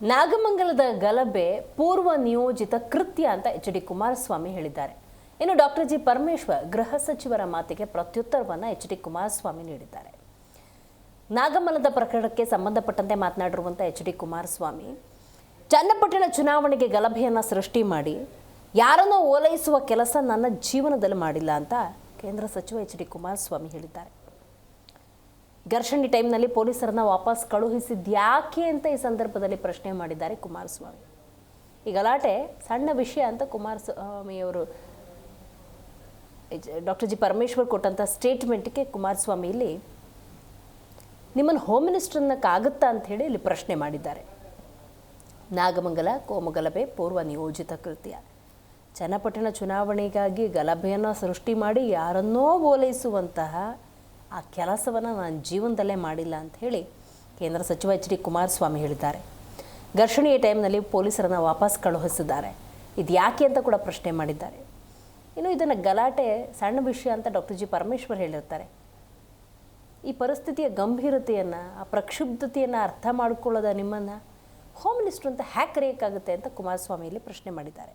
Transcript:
ನಾಗಮಂಗಲದ ಗಲಭೆ ಪೂರ್ವ ನಿಯೋಜಿತ ಕೃತ್ಯ ಅಂತ ಎಚ್ ಡಿ ಕುಮಾರಸ್ವಾಮಿ ಹೇಳಿದ್ದಾರೆ. ಇನ್ನು ಡಾಕ್ಟರ್ ಜಿ ಪರಮೇಶ್ವರ್ ಗೃಹ ಸಚಿವರ ಮಾತಿಗೆ ಪ್ರತ್ಯುತ್ತರವನ್ನು ಎಚ್ ಡಿ ಕುಮಾರಸ್ವಾಮಿ ನೀಡಿದ್ದಾರೆ. ನಾಗಮಲದ ಪ್ರಕರಣಕ್ಕೆ ಸಂಬಂಧಪಟ್ಟಂತೆ ಮಾತನಾಡಿರುವಂಥ ಎಚ್ ಡಿ ಕುಮಾರಸ್ವಾಮಿ, ಚನ್ನಪಟ್ಟಣ ಚುನಾವಣೆಗೆ ಗಲಭೆಯನ್ನು ಸೃಷ್ಟಿ ಮಾಡಿ, ಯಾರನ್ನೋ ಓಲೈಸುವ ಕೆಲಸ ನನ್ನ ಜೀವನದಲ್ಲಿ ಮಾಡಿಲ್ಲ ಅಂತ ಕೇಂದ್ರ ಸಚಿವ ಎಚ್ ಡಿ ಕುಮಾರಸ್ವಾಮಿ ಹೇಳಿದ್ದಾರೆ. ಘರ್ಷಣೆ ಟೈಮ್ನಲ್ಲಿ ಪೊಲೀಸರನ್ನ ವಾಪಸ್ ಕಳುಹಿಸಿದ್ಯಾಕೆ ಅಂತ ಈ ಸಂದರ್ಭದಲ್ಲಿ ಪ್ರಶ್ನೆ ಮಾಡಿದ್ದಾರೆ ಕುಮಾರಸ್ವಾಮಿ. ಈ ಗಲಾಟೆ ಸಣ್ಣ ವಿಷಯ ಅಂತ ಕುಮಾರಸ್ವಾಮಿಯವರು ಡಾಕ್ಟರ್ ಜಿ ಪರಮೇಶ್ವರ್ ಕೊಟ್ಟಂಥ ಸ್ಟೇಟ್ಮೆಂಟ್ಗೆ ಕುಮಾರಸ್ವಾಮಿ ಇಲ್ಲಿ ನಿಮ್ಮನ್ನು ಹೋಮ್ ಅಂತ ಹೇಳಿ ಇಲ್ಲಿ ಪ್ರಶ್ನೆ ಮಾಡಿದ್ದಾರೆ. ನಾಗಮಂಗಲ, ಕೋಮಗಲಭೆ, ಪೂರ್ವ ನಿಯೋಜಿತ ಕೃತ್ಯ. ಚನ್ನಪಟ್ಟಣ ಚುನಾವಣೆಗಾಗಿ ಗಲಭೆಯನ್ನು ಸೃಷ್ಟಿ ಮಾಡಿ ಯಾರನ್ನೋ ಓಲೈಸುವಂತಹ ಆ ಕೆಲಸವನ್ನು ನಾನು ಜೀವನದಲ್ಲೇ ಮಾಡಿಲ್ಲ ಅಂತ ಹೇಳಿ ಕೇಂದ್ರ ಸಚಿವ ಎಚ್ ಡಿ ಕುಮಾರಸ್ವಾಮಿ ಹೇಳಿದ್ದಾರೆ. ಘರ್ಷಣೆಯ ಟೈಮ್ನಲ್ಲಿ ಪೊಲೀಸರನ್ನು ವಾಪಸ್ ಕಳುಹಿಸಿದ್ದಾರೆ. ಇದು ಯಾಕೆ ಅಂತ ಕೂಡ ಪ್ರಶ್ನೆ ಮಾಡಿದ್ದಾರೆ. ಇನ್ನು ಇದನ್ನು ಗಲಾಟೆ, ಸಣ್ಣ ವಿಷಯ ಅಂತ ಡಾಕ್ಟರ್ ಜಿ ಪರಮೇಶ್ವರ್ ಹೇಳಿರ್ತಾರೆ. ಈ ಪರಿಸ್ಥಿತಿಯ ಗಂಭೀರತೆಯನ್ನು, ಆ ಪ್ರಕ್ಷುಬ್ಧತೆಯನ್ನು ಅರ್ಥ ಮಾಡಿಕೊಳ್ಳೋದ ನಿಮ್ಮನ್ನು ಹೋಮ್ ಮಿನಿಸ್ಟರ್ ಅಂತ ಹ್ಯಾಕ್ ಕರೆಯೋಕ್ಕಾಗುತ್ತೆ ಅಂತ ಕುಮಾರಸ್ವಾಮಿ ಇಲ್ಲಿ ಪ್ರಶ್ನೆ ಮಾಡಿದ್ದಾರೆ.